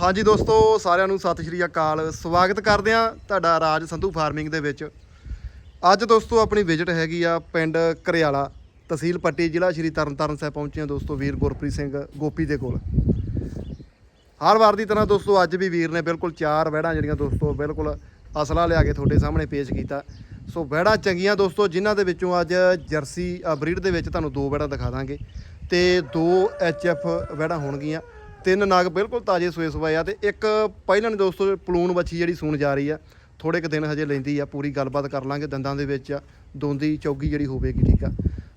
ਹਾਂਜੀ ਦੋਸਤੋ, ਸਾਰਿਆਂ ਨੂੰ ਸਤਿ ਸ਼੍ਰੀ ਅਕਾਲ। ਸਵਾਗਤ ਕਰਦੇ ਆ ਤੁਹਾਡਾ ਰਾਜ ਸੰਧੂ ਫਾਰਮਿੰਗ ਦੇ ਵਿੱਚ। ਅੱਜ ਦੋਸਤੋ, ਆਪਣੀ ਵਿਜ਼ਿਟ ਹੈਗੀ ਆ ਪਿੰਡ ਕਰਿਆਲਾ ਤਹਿਸੀਲ ਪੱਟੀ, ਜ਼ਿਲ੍ਹਾ ਸ਼੍ਰੀ ਤਰਨਤਾਰਨ ਸਾਹਿਬ ਪਹੁੰਚੇ ਆ ਦੋਸਤੋ, ਵੀਰ ਗੁਰਪ੍ਰੀਤ ਸਿੰਘ ਗੋਪੀ ਦੇ ਕੋਲ। ਹਰ ਵਾਰ ਦੀ ਤਰ੍ਹਾਂ ਦੋਸਤੋ, ਅੱਜ ਵੀ ਵੀਰ ਨੇ ਬਿਲਕੁਲ ਚਾਰ ਵਹਿੜਾਂ ਜਿਹੜੀਆਂ ਦੋਸਤੋ, ਬਿਲਕੁਲ ਅਸਲਾ ਲਿਆ ਕੇ ਤੁਹਾਡੇ ਸਾਹਮਣੇ ਪੇਸ਼ ਕੀਤਾ। ਸੋ ਵਹਿੜਾਂ ਚੰਗੀਆਂ ਦੋਸਤੋ, ਜਿਨ੍ਹਾਂ ਦੇ ਵਿੱਚੋਂ ਅੱਜ ਜਰਸੀ ਬਰੀਡ ਦੇ ਵਿੱਚ ਤੁਹਾਨੂੰ ਦੋ ਵਹਿੜਾਂ ਦਿਖਾ ਦਾਂਗੇ ਤੇ ਦੋ ਐਚਐਫ ਵਹਿੜਾਂ ਹੋਣਗੀਆਂ। ਤਿੰਨ ਨਾਗ ਬਿਲਕੁਲ ਤਾਜ਼ੇ ਸੋਏ ਸਵਾਏ ਆ ਤੇ ਇੱਕ ਪਹਿਲਾਂ ਨੇ ਦੋਸਤੋ ਪਲੂਣ ਵੱਛੀ ਜਿਹੜੀ ਸੂਣ ਜਾ ਰਹੀ ਆ ਥੋੜੇ ਕੁ ਦਿਨ ਹਜੇ ਲੈਂਦੀ ਆ, ਪੂਰੀ ਗੱਲਬਾਤ ਕਰ ਲਾਂਗੇ ਦੰਦਾਂ ਦੇ ਵਿੱਚ ਦੋਂਦੀ ਚੌਗੀ ਜਿਹੜੀ ਹੋਵੇਗੀ, ਠੀਕ ਆ।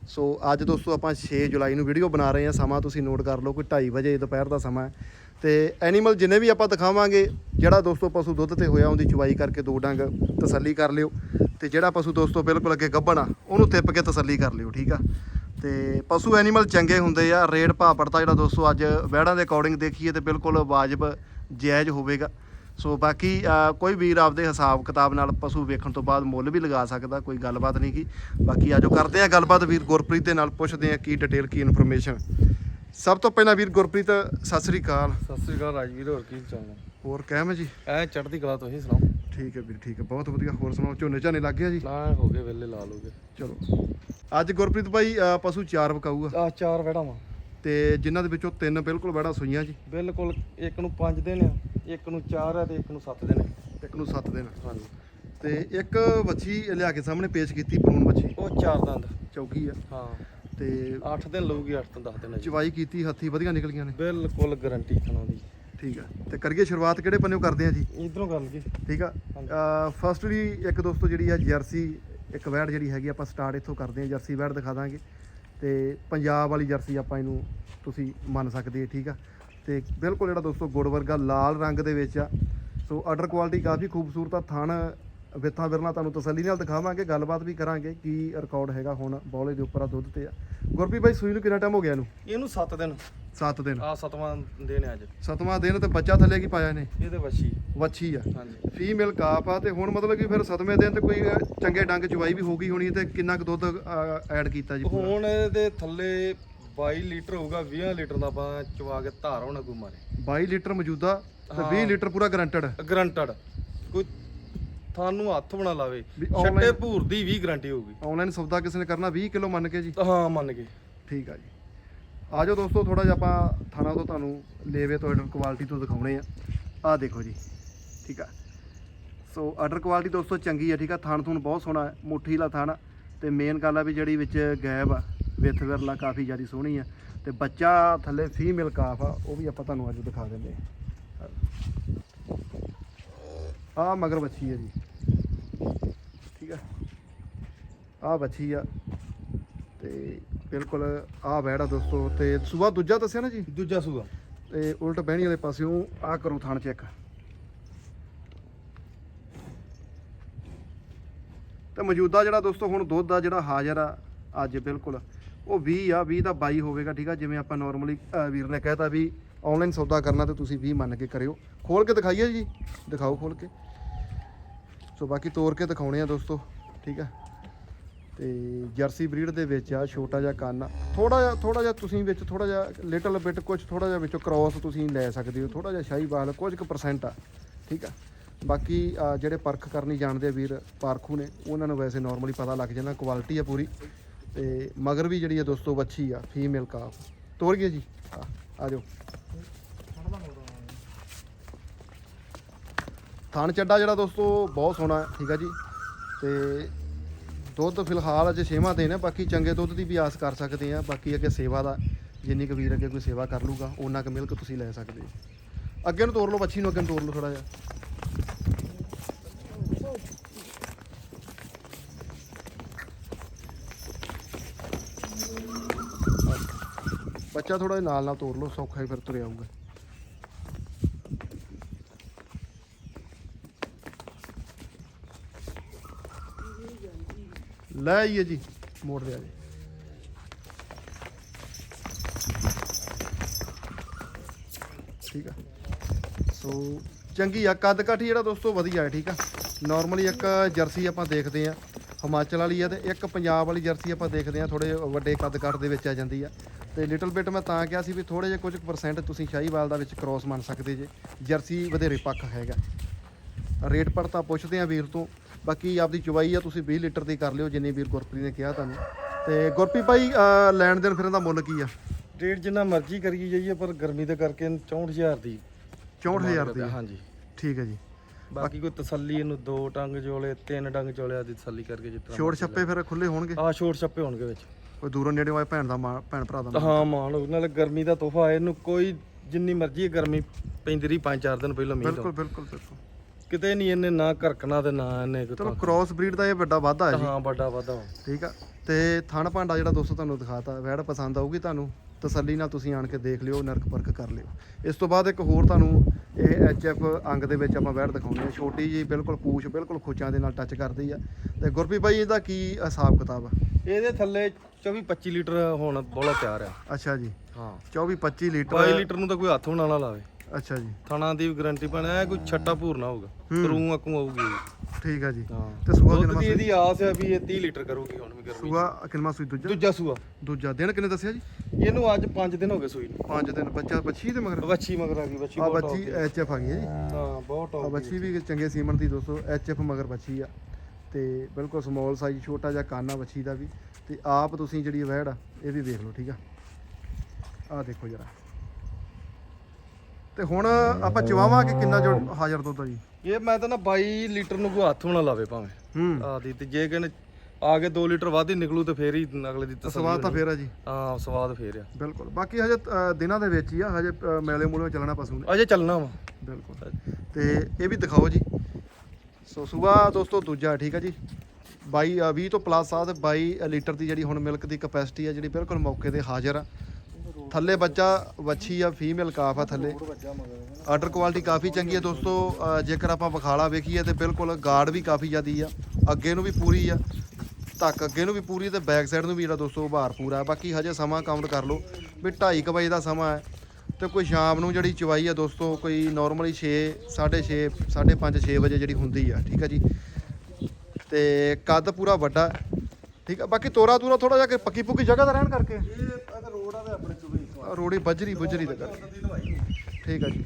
ਸੋ ਅੱਜ ਦੋਸਤੋ ਆਪਾਂ 6 ਜੁਲਾਈ ਨੂੰ ਵੀਡੀਓ ਬਣਾ ਰਹੇ ਹਾਂ ਸਮਾਂ ਤੁਸੀਂ ਨੋਟ ਕਰ ਲਓ, ਕੋਈ 2:30 ਵਜੇ ਦੁਪਹਿਰ ਦਾ ਸਮਾਂ ਹੈ। ਤੇ ਐਨੀਮਲ ਜਿੰਨੇ ਵੀ ਆਪਾਂ ਦਿਖਾਵਾਂਗੇ, ਜਿਹੜਾ ਦੋਸਤੋ ਪਸ਼ੂ ਦੁੱਧ ਤੇ ਹੋਇਆ, ਉਹਦੀ ਚੁਵਾਈ ਕਰਕੇ ਦੋ ਡੰਗ ਤਸੱਲੀ ਕਰ ਲਿਓ ਤੇ ਜਿਹੜਾ ਪਸ਼ੂ ਦੋਸਤੋ ਬਿਲਕੁਲ ਅੱਗੇ ਗੱਭਣ ਆ, ਉਹਨੂੰ ਤਿੱਪ ਕੇ ਤਸੱਲੀ ਕਰ ਲਿਓ, ਠੀਕ ਆ। ਤੇ ਪਸ਼ੂ ਐਨੀਮਲ ਚੰਗੇ ਹੁੰਦੇ ਆ ਰੇਟ ਭਾਅ ਪੜਤਾ ਜਿਹੜਾ ਦੋਸਤੋ ਅੱਜ ਵਹਿੜਾਂ ਦੇ ਅਕੋਰਡਿੰਗ ਦੇਖੀਏ ਤੇ ਬਿਲਕੁਲ ਵਾਜਬ ਜਾਇਜ਼ ਹੋਵੇਗਾ। ਸੋ ਬਾਕੀ ਕੋਈ ਵੀਰ ਆਪਦੇ ਹਿਸਾਬ ਕਿਤਾਬ ਨਾਲ ਪਸ਼ੂ ਵੇਖਣ ਤੋਂ ਬਾਅਦ ਮੁੱਲ ਵੀ ਲਗਾ ਸਕਦਾ ਕੋਈ ਗੱਲਬਾਤ ਨਹੀਂ ਕੀ ਬਾਕੀ ਆਜੋ ਕਰਦੇ ਆ ਗੱਲਬਾਤ ਵੀਰ ਗੁਰਪ੍ਰੀਤ ਦੇ ਨਾਲ ਪੁੱਛਦੇ ਆ ਕੀ ਡਿਟੇਲ ਕੀ ਇਨਫੋਰਮੇਸ਼ਨ ਸਭ ਤੋਂ ਪਹਿਲਾਂ ਵੀਰ ਗੁਰਪ੍ਰੀਤ ਸਤਿ ਸ੍ਰੀ ਅਕਾਲ। ਸਤਿ ਸ੍ਰੀ ਅਕਾਲ ਰਾਜਵੀਰ ਹੋਰ ਕੀ ਚਾਹੁੰਦਾ ਹੋਰ ਕਹਿਮ ਜੀ? ਐ ਚੜ੍ਹਦੀ ਕਲਾ ਤੁਸੀਂ ਸੁਣਾਓ। ਠੀਕ ਹੈ ਵੀਰ ਠੀਕ ਹੈ। ਬਹੁਤ ਵਧੀਆ ਹੋਰ ਸੁਣਾਓ ਝੋਨੇ ਝਾਨੇ ਲੱਗ ਗਿਆ ਜੀ? ਨਾ ਹੋ ਗਏ ਵੇਲੇ ਲਾ ਲੋਗੇ ਚਲੋ। ਅੱਜ ਗੁਰਪ੍ਰੀਤ ਭਾਈ ਅ, ਪਸ਼ੂ ਚਾਰ ਵਿਕਾਊਗਾ। ਆ ਚਾਰ ਵੜਾ ਵਾ। ਤੇ ਜਿਨ੍ਹਾਂ ਦੇ ਵਿੱਚੋਂ ਤਿੰਨ ਬਿਲਕੁਲ ਬੜਾ ਸੂਈਆਂ ਜੀ। ਬਿਲਕੁਲ ਇੱਕ ਨੂੰ 5 ਦਿਨ ਆ ਇੱਕ ਨੂੰ 4 ਆ ਤੇ ਇੱਕ ਨੂੰ 7 ਦਿਨ ਆ ਇੱਕ ਨੂੰ 7 ਦਿਨ ਹਾਂਜੀ। ਤੇ ਇੱਕ ਵੱਛੀ ਲਿਆ ਕੇ ਸਾਹਮਣੇ ਪੇਸ਼ ਕੀਤੀ ਪਰੂਨ ਵੱਛੀ। ਉਹ ਚਾਰ ਦੰਦ। ਚੌਕੀ ਆ। ਹਾਂ। ਤੇ 8 ਦਿਨ ਲਊਗੀ 8 ਤੋਂ 10 ਦਿਨ। ਆ ਜੀ ਚਵਾਈ ਕੀਤੀ ਹੱਥੀ ਵਧੀਆ ਨਿਕਲੀਆਂ ਨੇ। ਬਿਲਕੁਲ ਗਾਰੰਟੀ ਖਾਣਾ ਦੀ ਠੀਕ ਆ। ਤੇ ਕਰੀਏ ਸ਼ੁਰੂਆਤ ਕਿਹੜੇ ਪੰਨਿਓ ਕਰਦੇ ਆ ਜੀ? ਇਧਰੋਂ ਗੱਲ ਕੀ ਠੀਕ ਆ। ਫਸਟਲੀ ਇੱਕ ਦੋਸਤੋ ਜਿਹੜੀ ਆ ਜਰਸੀ ਇੱਕ ਵੈੜ ਜਿਹੜੀ ਹੈਗੀ ਆਪਾਂ ਸਟਾਰਟ ਇੱਥੋਂ ਕਰਦੇ ਆ ਜਰਸੀ ਵੈੜ ਦਿਖਾ ਦਾਂਗੇ। ਤੇ ਪੰਜਾਬ ਵਾਲੀ ਜਰਸੀ ਆਪਾਂ ਇਹਨੂੰ ਤੁਸੀਂ ਮੰਨ ਸਕਦੇ ਆ ਠੀਕ ਆ। ਤੇ ਬਿਲਕੁਲ ਜਿਹੜਾ ਦੋਸਤੋ ਗੁੜ ਵਰਗਾ ਲਾਲ ਰੰਗ ਦੇ ਵਿੱਚ ਆ। ਸੋ ਆਰਡਰ ਕੁਆਲਿਟੀ ਕਾਫੀ ਖੂਬਸੂਰਤ ਆ ਥਣ ਵਿੱਥਾਂ ਵਿਰਲਾ ਤੁਹਾਨੂੰ ਤਸੱਲੀ ਨਾਲ ਦਿਖਾਵਾਂਗੇ ਗੱਲਬਾਤ ਵੀ ਕਰਾਂਗੇ ਕੀ ਰਿਕਾਰਡ ਹੈਗਾ ਹੁਣ ਬੌਲੇ ਦੇ ਉੱਪਰ ਆ ਦੁੱਧ ਤੇ ਆ। ਗੁਰਪ੍ਰੀਤ ਭਾਈ ਸੂਈ ਨੂੰ ਕਿੰਨਾ ਟਾਈਮ ਹੋ ਗਿਆ ਇਹਨੂੰ? ਇਹਨੂੰ 7 ਦਿਨ। 7 ਦਿਨ। ਆ ਸਤਵਾਂ ਦਿਨ ਆ ਅੱਜ। ਸਤਵਾਂ ਦਿਨ ਤੇ ਬੱਚਾ ਥੱਲੇ ਕੀ ਪਾਇਆ ਨੇ ਇਹਦੇ ਵੱਛੀ। ਵੱਛੀ ਆ। ਹਾਂਜੀ। ਫੀਮੇਲ ਕਾਫ ਆ ਤੇ ਹੁਣ ਮਤਲਬ ਕਿ ਫਿਰ ਸਤਵੇਂ ਦਿਨ ਤੇ ਕੋਈ ਚੰਗੇ ਡੰਗ ਚਵਾਈ ਵੀ ਹੋ ਗਈ ਹੋਣੀ ਤੇ ਕਿੰਨਾ ਕੁ ਦੁੱਧ ਐਡ ਕੀਤਾ ਜੀ ਪੂਰਾ? ਹੁਣ ਇਹਦੇ ਥੱਲੇ 22 ਲੀਟਰ ਹੋਊਗਾ 20 ਲੀਟਰ ਦਾ ਆਪਾਂ ਚਵਾ ਕੇ ਧਾਰ ਹੋਣਾ ਕੋਈ ਮਾਰੇ। 22 ਲੀਟਰ ਮੌਜੂਦਾ ਤੇ ਹਾਂ। 20 ਲੀਟਰ ਪੂਰਾ ਗਰੰਟਡ। ਗਰੰਟਡ। ਕੋਈ ਤੁਹਾਨੂੰ ਹੱਥ ਬਣਾ ਲਾਵੇ। ਵੀ ਛੱਟੇ ਭੂਰ ਦੀ ਵੀ ਗਰੰਟੀ ਹੋਊਗੀ। ਆਨਲਾਈਨ ਸੌਦਾ ਕਿਸੇ ਨੇ ਕਰਨਾ 20 ਕਿਲੋ ਮੰਨ ਕੇ ਜੀ। ਹਾਂ ਮੰਨ ਕੇ ਠੀਕ ਆ ਜੀ। ਆ ਜਾਓ ਦੋਸਤੋ ਥੋੜਾ ਜਿਹਾ ਆਪਾਂ ਥਾਣਾ ਤੋਂ ਤੁਹਾਨੂੰ ਲੇਵੇ ਤੋਂ ਆਰਡਰ ਕੁਆਲਿਟੀ ਤੋਂ ਦਿਖਾਉਣੇ ਆ। ਆ ਦੇਖੋ ਜੀ, ਠੀਕ ਆ। ਸੋ ਆਰਡਰ ਕੁਆਲਿਟੀ ਦੋਸਤੋ ਚੰਗੀ ਆ, ਠੀਕ ਆ। ਥਾਣ ਥੂਣ ਬਹੁਤ ਸੋਹਣਾ ਹੈ ਮੁੱਠੀ ਵਾਲਾ ਥਣ। ਤੇ ਮੇਨ ਗੱਲ ਆ ਵੀ ਜਿਹੜੀ ਵਿੱਚ ਗੈਬ ਆ ਵਿੱਥ ਵਿਰਲਾ ਕਾਫੀ ਜ਼ਿਆਦਾ ਸੋਹਣੀ ਆ। ਤੇ ਬੱਚਾ ਥੱਲੇ ਫੀਮੇਲ ਕਾਫ ਆ, ਉਹ ਵੀ ਆਪਾਂ ਤੁਹਾਨੂੰ ਅੱਜ ਦਿਖਾ ਦਿੰਦੇ ਆ ਆ ਮਗਰ ਬੱਚੀ ਆ ਜੀ, ਠੀਕ ਆ। ਆ ਬੱਚੀ ਆ, ਤੇ ਬਿਲਕੁਲ ਆ ਬੈੜਾ ਦੋਸਤੋ ਤੇ ਸੂਆ ਦੂਜਾ ਦੱਸਿਆ ਨਾ ਜੀ? ਦੂਜਾ ਸੂਆ ਤੇ ਉਲਟ ਬਹਿਣੀ ਵਾਲੇ ਪਾਸਿਓਂ ਆ ਕਰੋ ਥਣ ਚੈੱਕ। ਤੇ ਮੌਜੂਦਾ ਜਿਹੜਾ ਦੋਸਤੋ ਹੁਣ ਦੁੱਧ ਆ ਜਿਹੜਾ ਹਾਜ਼ਰ ਆ ਅੱਜ ਬਿਲਕੁਲ ਉਹ 20 ਆ 20 ਦਾ 22 ਹੋਵੇਗਾ ਠੀਕ ਆ? ਜਿਵੇਂ ਆਪਾਂ ਨਾਰਮਲੀ ਵੀਰ ਨੇ ਕਹਿਤਾ ਵੀ ਆਨਲਾਈਨ ਸੌਦਾ ਕਰਨਾ ਤੇ ਤੁਸੀਂ 20 ਮੰਨ ਕੇ ਕਰਿਓ। ਖੋਲ ਕੇ ਦਿਖਾਈਏ ਜੀ? ਦਿਖਾਓ ਖੋਲ ਕੇ। ਸੋ ਬਾਕੀ ਤੋੜ ਕੇ ਦਿਖਾਉਣੇ ਆ ਦੋਸਤੋ ਠੀਕ ਆ? ਤੇ ਜਰਸੀ ਬਰੀਡ ਦੇ ਵਿੱਚ ਆ ਛੋਟਾ ਜਿਹਾ ਕੰਨ ਥੋੜਾ ਜਿਹਾ ਥੋੜਾ ਜਿਹਾ ਤੁਸੀਂ ਵਿੱਚ ਥੋੜਾ ਜਿਹਾ ਲਿਟਲ ਬਿਟ ਕੁਝ ਥੋੜਾ ਜਿਹਾ ਵਿੱਚੋਂ ਕ੍ਰਾਸ ਤੁਸੀਂ ਲੈ ਸਕਦੇ ਹੋ। ਥੋੜਾ ਜਿਹਾ ਸ਼ਾਹੀਵਾਲ ਕੁਝ ਕੁ ਪਰਸੈਂਟ ਆ ਠੀਕ ਆ? ਬਾਕੀ ਜਿਹੜੇ ਪਰਖ ਕਰਨੀ ਜਾਣਦੇ ਆ ਵੀਰ ਪਾਰਖੂ ਨੇ ਉਹਨਾਂ ਨੂੰ ਵੈਸੇ ਨਾਰਮਲੀ ਪਤਾ ਲੱਗ ਜਾਂਦਾ ਕੁਆਲਿਟੀ ਆ ਪੂਰੀ। ਤੇ ਮਗਰ ਵੀ ਜਿਹੜੀ ਆ ਦੋਸਤੋ ਵੱਛੀ ਆ ਫੀਮੇਲ ਕਾਫ ਤੋਰੀਏ ਜੀ? ਆ ਜਾਓ। ਥਾਣ ਚੱਡਾ ਜਿਹੜਾ ਦੋਸਤੋ ਬਹੁਤ ਸੋਹਣਾ ਹੈ, ਠੀਕ ਆ ਜੀ? ਤੇ ਦੁੱਧ ਫਿਲਹਾਲ ਅਜੇ ਛੇਵਾਂ ਦਿਨ ਹੈ ਬਾਕੀ ਚੰਗੇ ਦੁੱਧ ਦੀ ਵੀ ਆਸ ਕਰ ਸਕਦੇ ਆ ਬਾਕੀ ਅੱਗੇ ਸੇਵਾ ਦਾ, ਜਿੰਨੀ ਕੁ ਵੀਰ ਅੱਗੇ ਕੋਈ ਸੇਵਾ ਕਰ ਲੂਗਾ ਉਹਨਾਂ ਕੁ ਮਿਲਕ ਤੁਸੀਂ ਲੈ ਸਕਦੇ ਹੋ। ਅੱਗੇ ਨੂੰ ਤੋਰ ਲਓ ਬੱਚੀ ਨੂੰ ਅੱਗੇ ਨੂੰ ਤੋਰ ਲਓ ਥੋੜਾ ਜਿਹਾ। ਬੱਚਾ ਥੋੜਾ ਜਿਹਾ ਨਾਲ ਨਾਲ ਤੋਰ ਲਓ, ਸੌਖਾ ਹੀ ਫਿਰ ਤੁਰਿਆ ਆਊਗਾ ਲੈ ਆਈਏ ਜੀ, ਮੋੜ ਦੇ ਜੀ। ਠੀਕ ਆ। ਸੋ ਚੰਗੀ ਆ, ਕੱਦ ਕਾਠੀ ਜਿਹੜਾ ਦੋਸਤੋ ਵਧੀਆ ਹੈ, ਠੀਕ ਆ। ਨਾਰਮਲੀ ਇੱਕ ਜਰਸੀ ਆਪਾਂ ਦੇਖਦੇ ਆ, ਹਿਮਾਚਲ ਵਾਲੀ ਆ ਤੇ ਇੱਕ ਪੰਜਾਬ ਵਾਲੀ ਜਰਸੀ ਆਪਾਂ ਦੇਖਦੇ ਆ ਥੋੜੇ ਵੱਡੇ ਕੱਦ ਕਾਠ ਦੇ ਵਿੱਚ ਆ ਜਾਂਦੀ ਆ। ਤੇ ਲਿਟਲ ਬਿਟ ਮੈਂ ਤਾਂ ਕਿਹਾ ਸੀ ਵੀ ਥੋੜੇ ਜਿਹਾ ਕੁਝ ਪਰਸੈਂਟ ਤੁਸੀਂ ਸ਼ਾਹੀਵਾਲ ਦਾ ਵਿੱਚ ਕ੍ਰੋਸ ਮੰਨ ਸਕਦੇ ਜੇ। ਜਰਸੀ ਵਧੇਰੇ ਪੱਖ ਹੈਗਾ। ਰੇਟ ਪਰ ਤਾਂ ਪੁੱਛਦੇ ਆ ਵੀਰ ਤੋਂ। ਬਾਕੀ ਆਪਦੀ ਚੁਵਾਈ ਆ ਤੁਸੀਂ 20 ਲੀਟਰ ਦੀ ਕਰ ਲਿਓ ਜਿੰਨੀ ਵੀਰ ਗੁਰਪ੍ਰੀਤ ਨੇ ਕਿਹਾ ਤੁਹਾਨੂੰ। ਤੇ ਗੁਰਪ੍ਰੀਤ ਭਾਈ ਅਹ ਲੈਣ ਦੇਣ ਫਿਰਨ ਦਾ ਮੁੱਲ ਕੀ ਆ? ਰੇਟ ਜਿੰਨਾ ਮਰਜ਼ੀ ਕਰੀ ਜਾਈਏ ਪਰ ਗਰਮੀ ਦੇ ਕਰਕੇ 64000 ਦੀ। 64000 ਦੀ? ਆ। ਹਾਂਜੀ। ਠੀਕ ਹੈ ਜੀ। ਬਾਕੀ ਕੋਈ ਤਸੱਲੀ ਇਹਨੂੰ ਦੋ ਟੰਗ ਚੋਲੇ ਤਿੰਨ ਟੰਗ ਚੋਲਿਆਂ ਦੀ ਤਸੱਲੀ ਕਰਕੇ ਜਿੱਤਣਾ ਛੋੜ ਛੱਪੇ ਫਿਰ ਖੁੱਲੇ ਹੋਣਗੇ? ਆ ਛੋਟ ਛੱਪੇ ਹੋਣਗੇ ਵਿੱਚ। ਕੋਈ ਦੂਰੋਂ ਨੇੜੇ ਆਏ ਭੈਣ ਦਾ ਮਾਂ- ਭੈਣ ਭਰਾ ਦਾ ਤਾਂ। ਹਾਂ ਮਾਣ ਹੋਊ, ਨਾਲੇ ਗਰਮੀ ਦਾ ਤੋਹਫਾ ਇਹਨੂੰ ਕੋਈ ਜਿੰਨੀ ਮਰਜ਼ੀ ਇਹ ਗਰਮੀ ਪੈਂਦੀ ਰਹੀ ਪੰਜ ਚਾਰ ਦਿਨ ਪਹਿਲਾਂ ਮੀਂਹ ਬਿਲਕੁਲ ਬਿਲਕੁਲ ਬਿਲਕੁਲ। ਕਿਤੇ ਨਹੀਂ ਇਹਨੇ ਨਾ ਘਰਕਣਾ ਤੇ ਨਾ ਇਹਨੇ ਚਲੋ ਕ੍ਰਾਸ ਬਰੀਡ ਦਾ ਇਹ ਵੱਡਾ ਵਾਧਾ ਹੈ ਜੀ। ਹਾਂ ਵੱਡਾ ਵਾਧਾ। ਠੀਕ ਆ। ਤੇ ਥਣ ਭਾਂਡਾ ਜਿਹੜਾ ਦੋਸਤੋ ਤੁਹਾਨੂੰ ਦਿਖਾਤਾ ਵੈੜ ਪਸੰਦ ਆਊਗੀ ਤੁਹਾਨੂੰ ਤਸੱਲੀ ਨਾਲ ਤੁਸੀਂ ਆਣ ਕੇ ਦੇਖ ਲਿਓ ਨਰਕ ਪਰਖ ਕਰ ਲਿਓ। ਇਸ ਤੋਂ ਬਾਅਦ ਇੱਕ ਹੋਰ ਤੁਹਾਨੂੰ ਇਹ ਐਚਐਫ ਅੰਗ ਦੇ ਵਿੱਚ ਆਪਾਂ ਵੈੜ ਦਿਖਾਉਂਦੇ ਆ ਛੋਟੀ ਜੀ ਬਿਲਕੁਲ ਪੂਛ ਬਿਲਕੁਲ ਖੁੱਚਾਂ ਦੇ ਨਾਲ ਟੱਚ ਕਰਦੀ ਆ। ਤੇ ਗੁਰਪ੍ਰੀਤ ਭਾਈ ਇਹਦਾ ਕੀ ਹਿਸਾਬ ਕਿਤਾਬ ਆ? ਇਹਦੇ ਥੱਲੇ 24 25 ਲੀਟਰ ਹੁਣ ਬੋਲਾ ਤਿਆਰ ਆ। ਅੱਛਾ ਜੀ। ਹਾਂ। 24 25 22 ਲੀਟਰ ਲੀਟਰ ਨੂੰ ਤਾਂ ਕੋਈ ਹੱਥ ਬਣਾ ਨਾ ਲਾਵੇ। ਅੱਛਾ ਜੀ। ਥਣਾ ਦੀ ਗਾਰੰਟੀ ਪਾਣਾ ਕੋਈ ਛੱਟਾ ਭੂਰਨਾ ਹੋਊਗਾ। ਹੂੰ। ਰੂ ਅਕੂ ਆਊਗੀ। ਠੀਕ ਆ ਜੀ। ਹਾਂ। ਤੇ ਸੂਆ ਦੁੱਧ ਕਿੰਨਾ ਦੀ ਇਹਦੀ ਆਸ ਹੈ ਵੀ ਇਹ 30 ਲੀਟਰ ਕਰੂਗੀ ਹੁਣ ਵੀ ਗਰਮੀ ਸੂਆ ਕਿੰਨਾ ਸੂਈ? ਦੂਜਾ? ਦੂਜਾ ਸੂਆ। ਦੂਜਾ ਦਿਨ ਕਿੰਨੇ ਦੱਸਿਆ ਜੀ? ਇਹਨੂੰ ਅੱਜ 5 ਦਿਨ ਹੋ ਗਏ ਸੂਈ ਨੂੰ। 5 ਦਿਨ ਬੱਚਾ ਬੱਚੀ ਤੇ ਮਗਰ? ਬੱਚੀ ਮਗਰ ਆ ਗਈ ਬੱਚੀ ਆ ਬਹੁਤ ਬੱਚੀ top ਦੀ। ਐਚਐਫ ਆ ਗਈ ਹੈ ਜੀ। ਹਾਂ ਬਹੁਤ ਆ ਟੌਪ ਬੱਚੀ ਵੀ ਚੰਗੇ ਸੀਮਨ ਦੀ ਦੋਸਤੋ ਐਚਐਫ ਮਗਰ ਬੱਚੀ ਆ। ਤੇ ਬਿਲਕੁਲ ਸਮਾਲ ਸਾਈਜ਼ ਛੋਟਾ ਜਿਹਾ ਕਾਨਾ ਬੱਚੀ ਦਾ ਵੀ। ਤੇ ਆਪ ਤੁਸੀਂ ਜਿਹੜੀ ਵਹਿੜ ਆ ਇਹ ਵੀ ਦੇਖ ਲਓ ਠੀਕ ਆ? ਆ ਦੇਖੋ ਜਰਾ। ਤੇ ਹੁਣ ਆਪਾਂ ਚਵਾਵਾਂ ਕਿ ਕਿੰਨਾ ਜੋ ਹਾਜ਼ਰ ਦੁੱਧ ਆ ਜੀ? ਇਹ ਮੈਂ ਤਾਂ ਨਾ 22 ਲੀਟਰ ਨੂੰ ਕੋਈ ਹੱਥ ਬਣਾ ਲਾਵੇ ਭਾਵੇਂ। ਹੂੰ। ਆਦੀ ਤੇ ਜੇ ਕਹਿੰਦੇ ਆ ਕੇ 2 ਲੀਟਰ ਵੱਧ ਹੀ ਨਿਕਲੂ ਤੇ ਫੇਰ ਹੀ ਅਗਲੇ ਦੀ ਤਸੱਲੀ ਸਵਾਦ ਤਾਂ ਹੋਣੀ। ਫੇਰ ਆ ਜੀ। ਹਾਂ ਸਵਾਦ ਫੇਰ ਆ। ਬਿਲਕੁਲ। ਬਾਕੀ ਹਜੇ ਅ, ਦਿਨਾਂ ਦੇ ਵਿੱਚ ਹੀ ਆ ਹਜੇ ਅ, ਮੇਲੇ ਮੂਲੇ ਚੱਲਣਾ ਪਸੂ ਨੇ। ਅਜੇ ਚੱਲਣਾ ਵਾ। ਬਿਲਕੁਲ। ਤੇ ਇਹ ਵੀ ਦਿਖਾਓ ਜੀ। ਸੋ ਸੂਆ ਦੋਸਤੋ ਦੂਜਾ ਠੀਕ ਆ ਜੀ। 22 ਅ, 20 ਤੋਂ ਪਲੱਸ ਆ ਤੇ 22 ਲੀਟਰ ਦੀ ਜਿਹੜੀ ਹੁਣ ਮਿਲਕ ਦੀ ਕਪੈਸਿਟੀ ਆ ਜਿਹੜੀ ਬਿਲਕੁਲ ਮੌਕੇ ਤੇ ਹਾਜ਼ਰ ਆ। ਥੱਲੇ ਬੱਚਾ, ਵੱਛੀ ਆ ਫੀਮੇਲ ਕਾਫ ਆ ਥੱਲੇ। ਆਰਡਰ ਕੁਆਲਿਟੀ ਕਾਫੀ ਚੰਗੀ ਹੈ ਦੋਸਤੋ ਜੇਕਰ ਆਪਾਂ ਵਿਖਾਲਾ ਵੇਖੀਏ ਤੇ ਬਿਲਕੁਲ ਗਾਰਡ ਵੀ ਕਾਫੀ ਜ਼ਿਆਦੀ ਆ। ਅੱਗੇ ਨੂੰ ਵੀ ਪੂਰੀ ਆ, ਧੱਕ ਅੱਗੇ ਨੂੰ ਵੀ ਪੂਰੀ ਤੇ ਬੈਕ ਸਾਈਡ ਨੂੰ ਵੀ ਜਿਹੜਾ ਦੋਸਤੋ ਉਭਾਰ ਪੂਰਾ ਬਾਕੀ ਹਜੇ ਸਮਾਂ ਕਾਊਂਟ ਕਰ ਲਓ ਵੀ 2:30 ਵਜੇ ਦਾ ਸਮਾਂ ਹੈ ਤੇ ਕੋਈ ਸ਼ਾਮ ਨੂੰ ਜਿਹੜੀ ਚਵਾਈ ਆ ਦੋਸਤੋ, ਕੋਈ ਨਾਰਮਲੀ 6 6:30 5:30 6 ਵਜੇ ਜਿਹੜੀ ਹੁੰਦੀ ਆ, ਠੀਕ ਆ ਜੀ? ਤੇ ਕੱਦ ਪੂਰਾ ਵੱਡਾ, ਠੀਕ ਆ? ਬਾਕੀ ਤੋਰਾ ਤੂਰਾ ਥੋੜਾ ਜਿਹਾ ਕਿ ਪੱਕੀ ਪੁੱਕੀ ਜਗ੍ਹਾ ਦਾ ਰਹਿਣ ਕਰਕੇ ਇਹ ਤਾਂ ਰੋਡ ਆ ਤੇ ਆਪਣੇ ਚੁਬਈ ਆਹ ਰੋੜੀ ਬੱਜਰੀ, ਬੁਜਰੀ ਦਾ ਕਰਕੇ। ਠੀਕ ਆ ਜੀ।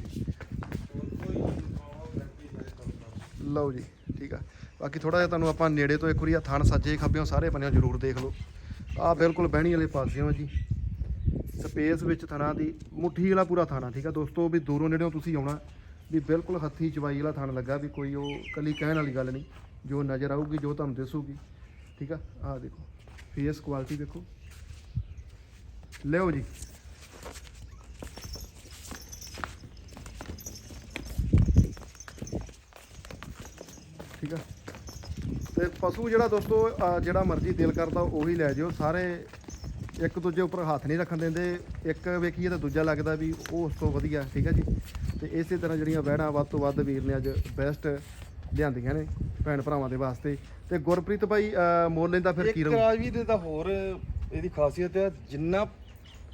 ਲਓ ਜੀ, ਠੀਕ ਆ। ਬਾਕੀ ਥੋੜਾ ਜਿਹਾ ਤੁਹਾਨੂੰ ਆਪਾਂ ਨੇੜੇ ਤੋਂ ਇੱਕ ਵਾਰੀ ਆ ਥਣ ਸੱਜੇ ਖੱਬਿਓਂ ਸਾਰੇ ਬੰਨਿਓ ਜ਼ਰੂਰ ਦੇਖ ਲਓ। ਆਹ ਬਿਲਕੁਲ ਬਹਿਣੀ ਵਾਲੇ ਪਾਸਿਓਂ ਜੀ। ਸਪੇਸ ਵਿੱਚ ਥਣਾ ਦੀ, ਮੁੱਠੀ ਵਾਲਾ ਪੂਰਾ ਥਾਣਾ ਠੀਕ ਆ। ਦੋਸਤੋ, ਵੀ ਦੂਰੋਂ ਨੇੜਿਓਂ ਤੁਸੀਂ ਆਉਣਾ, ਵੀ ਬਿਲਕੁਲ ਹੱਥੀ ਚਵਾਈ ਵਾਲਾ ਥਣ ਲੱਗਾ, ਵੀ ਕੋਈ ਉਹ ਕੱਲੀ ਕਹਿਣ ਵਾਲੀ ਗੱਲ ਨਹੀਂ। ਜੋ ਨਜ਼ਰ ਆਊਗੀ, ਜੋ ਤੁਹਾਨੂੰ ਦਿਸੂਗੀ, ਠੀਕ ਆ। ਆਹ ਦੇਖੋ ਫੇਸ ਕੁਆਲਿਟੀ ਦੇਖੋ। ਲਿਓ ਜੀ। ਠੀਕ ਆ। ਤੇ ਪਸ਼ੂ ਜਿਹੜਾ ਦੋਸਤੋ ਜਿਹੜਾ ਮਰਜ਼ੀ ਦਿਲ ਕਰਦਾ ਉਹੀ ਲੈ ਜਿਓ। ਸਾਰੇ ਇੱਕ ਦੂਜੇ ਉੱਪਰ ਹੱਥ ਨਹੀਂ ਰੱਖਣ ਦਿੰਦੇ। ਇੱਕ ਵੇਖੀਏ ਤਾਂ ਦੂਜਾ ਲੱਗਦਾ ਵੀ ਉਹ ਉਸ ਤੋਂ ਵਧੀਆ ਠੀਕ ਹੈ ਜੀ। ਤੇ ਇਸੇ ਤਰ੍ਹਾਂ ਜਿਹੜੀਆਂ ਵਹਿੜਾਂ ਵੱਧ ਤੋਂ ਵੱਧ ਵੀਰ ਨੇ ਅੱਜ ਬੈਸਟ ਲਿਆਂਦੀਆਂ ਨੇ ਭੈਣ ਭਰਾਵਾਂ ਦੇ ਵਾਸਤੇ। ਤੇ ਗੁਰਪ੍ਰੀਤ ਭਾਈ ਮੁੱਲ ਲੈਂਦਾ ਫਿਰ ਕੀ ਇੱਕ ਰਹੂ ਰਾਜਵੀਰ ਦੇ ਤਾਂ ਹੋਰ ਇਹਦੀ ਖਾਸੀਅਤ ਹੈ ਜਿੰਨਾ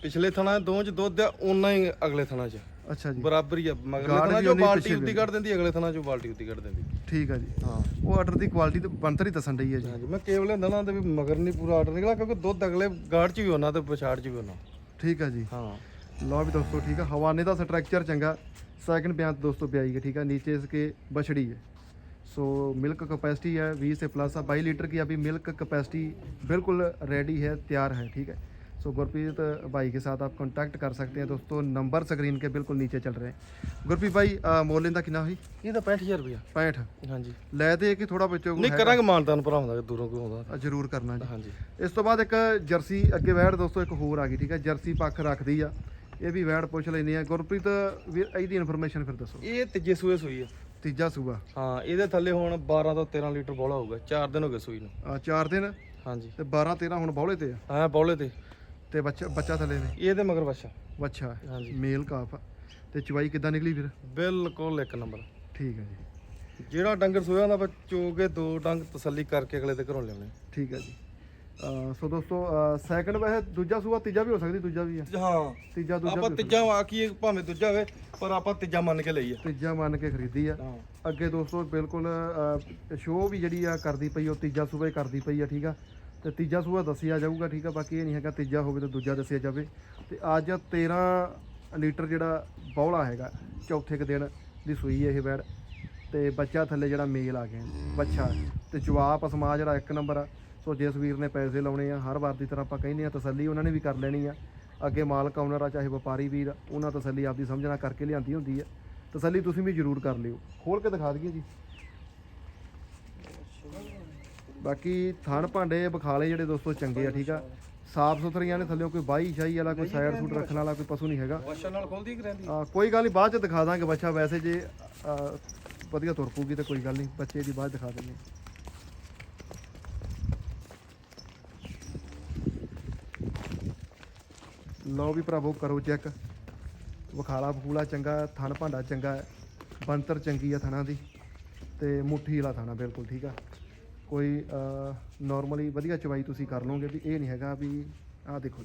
ਪਿਛਲੇ ਥਣਾ ਦੋ ਚ ਦੁੱਧ ਆ ਓਨਾ ਹੀ ਅਗਲੇ ਥਣਾ ਚ। ਅੱਛਾ ਜੀ ਬਰਾਬਰ ਹੀ ਆ ਮਗਲੇ ਗਾੜ ਥਣਾ ਵੀ ਚੋਂ ਉਨੀ ਬਾਲਟੀ ਪਿੱਛੇ ਉੱਤੀ ਵੀ। ਕੱਢ ਦਿੰਦੀ ਅਗਲੇ ਥਣਾ ਚੋਂ ਬਾਲਟੀ ਉੱਤੀ ਕੱਢ ਦਿੰਦੀ ਠੀਕ ਆ ਜੀ ਹਾਂ ਉਹ ਆਰਡਰ ਦੀ ਕੁਆਲਿਟੀ ਤੇ ਬਣਤਰ ਹੀ ਦੱਸਣ ਡਈ ਹੈ ਜੀ ਹਾਂਜੀ ਮੈਂ ਕੇਵਲ ਹੁੰਦਾ ਨਾ ਤੇ ਵੀ ਮਗਰ ਨਹੀਂ ਪੂਰਾ ਆਰਡਰ ਨਿਕਲਾ ਕਿਉਂਕਿ ਦੁੱਧ ਅਗਲੇ ਗਾੜ ਚ ਵੀ ਹੋਣਾ ਤੇ ਪਛਾੜ ਚ ਵੀ ਹੋਣਾ ਠੀਕ ਆ ਜੀ ਹਾਂ ਲਓ ਵੀ ਦੋਸਤੋ ਠੀਕ ਆ ਹਵਾਨੇ ਦਾ ਸਟਰਕਚਰ ਚੰਗਾ ਸੈਕਿੰਡ ਬਿਆਨ ਤੇ ਦੋਸਤੋ ਪਿਆਈ ਹੈ ਠੀਕ ਆ नीचे इसके बछड़ी है सो मिल्क कैपेसिटी है 20 से प्लस है 22 लीटर की अभी मिल्क कैपेसिटी बिल्कुल रेडी है तैयार है ठीक है सो गुरप्रीत भाई के साथ आप कांटेक्ट कर सकते हैं दोस्तों नंबर स्क्रीन के बिल्कुल नीचे चल रहे हैं गुरप्रीत भाई मोल लेंदा कितना हुई ਇਹ ਤਾਂ 65000 ਰੁਪਇਆ 65 ਹਾਂਜੀ ਲੈ ਦੇ ਕਿ ਥੋੜਾ ਬੱਚੋ ਨਹੀਂ ਕਰਾਂਗੇ ਮਾਨਤਾਨ ਭਰਾਵਾਂ ਦਾ ਦੂਰੋਂ ਕੋਈ ਆਉਂਦਾ ਜ਼ਰੂਰ ਕਰਨਾ ਜੀ ਹਾਂਜੀ ਇਸ ਤੋਂ ਬਾਅਦ ਇੱਕ ਜਰਸੀ ਅੱਗੇ ਵੈੜ ਦੋਸਤੋ ਇੱਕ ਹੋਰ ਆ ਗਈ ਠੀਕ ਹੈ ਜਰਸੀ ਪੱਖ ਰੱਖਦੀ ਆ ਇਹ ਵੀ ਵੈੜ ਪੁੱਛ ਲੈਣੀ ਆ ਗੁਰਪ੍ਰੀਤ ਵੀਰ ਇਹਦੀ ਇਨਫੋਰਮੇਸ਼ਨ ਫਿਰ ਦੱਸੋ ਇਹ ਤੀਜੇ ਸੂਏ ਸੂਈ ਆ ਤੀਜਾ ਸੂਆ ਹਾਂ ਇਹਦੇ ਥੱਲੇ ਹੁਣ 12 ਤੋਂ 13 ਲੀਟਰ ਬੋਲਾ ਹੋਊਗਾ 4 ਦਿਨ ਹੋ ਗਏ ਸੂਈ ਨੂੰ ਆ ਚਾਰ ਦਿਨ ਹਾਂਜੀ ਤੇ 12 13 ਹੁਣ ਬੌਲੇ ਤੇ ਆ ਹਾਂ ਬੋਲੇ ਤੇ ਤੇ ਬੱਚਾ ਬੱਚਾ ਥੱਲੇ ਨੇ ਇਹਦੇ ਮਗਰ ਬੱਚਾ। ਹਾਂਜੀ। ਮੇਲ ਕਾਫ ਆ। ਤੇ ਚਵਾਈ ਕਿੱਦਾਂ ਨਿਕਲੀ ਵੀਰ ਬਿਲਕੁਲ ਇੱਕ ਨੰਬਰ। ਠੀਕ ਹੈ ਜੀ। ਜਿਹੜਾ ਡੰਗਰ ਸੋਇਆ ਦਾ ਚੋ ਕੇ ਦੋ ਡੰਗ ਤਸੱਲੀ ਕਰਕੇ ਅਗਲੇ ਦੇ ਘਰੋਂ ਲਿਆਉਣੇ ਠੀਕ ਹੈ ਜੀ। ਅਹ ਸੋ ਦੋਸਤੋ ਸੈਕੰਡ ਵੈਸੇ ਦੂਜਾ ਸੂਆ ਤੀਜਾ ਵੀ ਹੋ ਸਕਦੀ ਦੂਜਾ ਵੀ ਆ। ਹਾਂ। ਤੀਜਾ ਦੂਜਾ ਆਪਾਂ ਵੀ ਹੋ ਤੀਜਾ ਆਖੀਏ ਭਾਵੇਂ ਦੂਜਾ ਹੋਵੇ ਪਰ ਆਪਾਂ ਤੀਜਾ ਮੰਨ ਕੇ ਲਈਏ। ਸਕਦਾ। ਤੀਜਾ ਮੰਨ ਕੇ ਖਰੀਦੀ ਆ। ਹਾਂ। ਅੱਗੇ ਦੋਸਤੋ ਬਿਲਕੁਲ ਸ਼ੋਅ ਵੀ ਜਿਹੜੀ ਆ ਕਰਦੀ ਪਈ ਉਹ ਤੀਜਾ ਸੂਬੇ ਕਰਦੀ ਪਈ ਆ ਠੀਕ ਆ। ਤੇ ਤੀਜਾ ਸੂਆ ਦੱਸਿਆ ਜਾਊਗਾ ਠੀਕ ਆ ਬਾਕੀ ਇਹ ਨਹੀਂ ਹੈਗਾ ਤੀਜਾ ਹੋਵੇ ਤਾਂ ਦੂਜਾ ਦੱਸਿਆ ਜਾਵੇ। ਤੇ ਅੱਜ 13 ਲੀਟਰ ਜਿਹੜਾ ਬੌਲਾ ਹੈਗਾ ਚੌਥੇ ਕੁ ਦਿਨ ਦੀ ਸੂਈ ਹੈ ਇਹ ਬੈੜ। ਤੇ ਬੱਚਾ ਥੱਲੇ ਜਿਹੜਾ ਮੇਲ ਆ ਗਿਆ ਬੱਚਾ। ਤੇ ਜਵਾਬ ਅਸਮਾ ਜਿਹੜਾ ਇੱਕ ਨੰਬਰ ਆ ਸੋ ਜਿਸ ਵੀਰ ਨੇ ਪੈਸੇ ਲਾਉਣੇ ਆ ਹਰ ਵਾਰ ਦੀ ਤਰ੍ਹਾਂ ਆਪਾਂ ਕਹਿੰਦੇ ਆ ਤਸੱਲੀ ਉਹਨਾਂ ਨੇ ਵੀ ਕਰ ਲੈਣੀ ਆ। ਅੱਗੇ ਮਾਲਕ ਓਨਰ ਆ ਚਾਹੇ ਵਪਾਰੀ ਵੀਰ ਆ, ਉਹਨਾਂ ਤਸੱਲੀ ਆਪਦੀ ਸਮਝਣਾ ਕਰਕੇ ਲਿਆਂਦੀ ਹੁੰਦੀ ਆ। ਤਸੱਲੀ ਤੁਸੀਂ ਵੀ ਜ਼ਰੂਰ ਕਰ ਲਿਓ। ਖੋਲ ਕੇ ਦਿਖਾ ਦਈਏ ਜੀ। ਬਾਕੀ ਥਣ ਭਾਂਡੇ ਬਖਾਲੇ ਜਿਹੜੇ ਦੋਸਤੋ ਚੰਗੇ ਆ ਠੀਕ ਆ। ਸਾਫ਼ ਸੁਥਰੀਆਂ ਨੇ ਥੱਲਿਓ ਕੋਈ ਬਾਈ ਸ਼ਾਈ ਵਾਲਾ ਕੋਈ ਸਾਈਡ ਸੂਟ ਰੱਖਣ ਵਾਲਾ ਕੋਈ ਪਸ਼ੂ ਨਹੀਂ ਹੈਗਾ। ਵਾਸ਼ਾ ਨਾਲ ਖੋਲਦੀ ਕਿ ਰਹਿੰਦੀ? ਆ, ਕੋਈ ਗੱਲ ਨਹੀਂ ਬਾਅਦ ਚ ਦਿਖਾ ਦਾਂਗੇ ਬੱਚਾ। ਵੈਸੇ ਜੇ ਵਧੀਆ ਤੁਰ ਪੂਗੀ ਤੇ ਕੋਈ ਗੱਲ ਨਹੀਂ ਬੱਚੇ ਦੀ ਬਾਅਦ ਦਿਖਾ ਦਿੰਦੇ ਹਾਂ। ਲਓ ਵੀ ਭਰਾਵੋ ਕਰੋ ਚੈੱਕ। ਵਖਾਲਾ ਬਖੂਲਾ ਚੰਗਾ ਥਣ ਭਾਂਡਾ ਚੰਗਾ ਹੈ। ਬੰਤਰ ਚੰਗੀ ਆ ਥਣਾ ਦੀ। ਤੇ ਮੁੱਠੀ ਵਾਲਾ ਥਾਣਾ ਬਿਲਕੁਲ ਠੀਕ ਆ। ਕੋਈ ਨਾਰਮਲੀ ਵਧੀਆ ਚਵਾਈ ਤੁਸੀਂ ਕਰ ਲਓਗੇ ਵੀ ਇਹ ਨਹੀਂ ਹੈਗਾ ਵੀ ਆਹ ਦੇਖੋ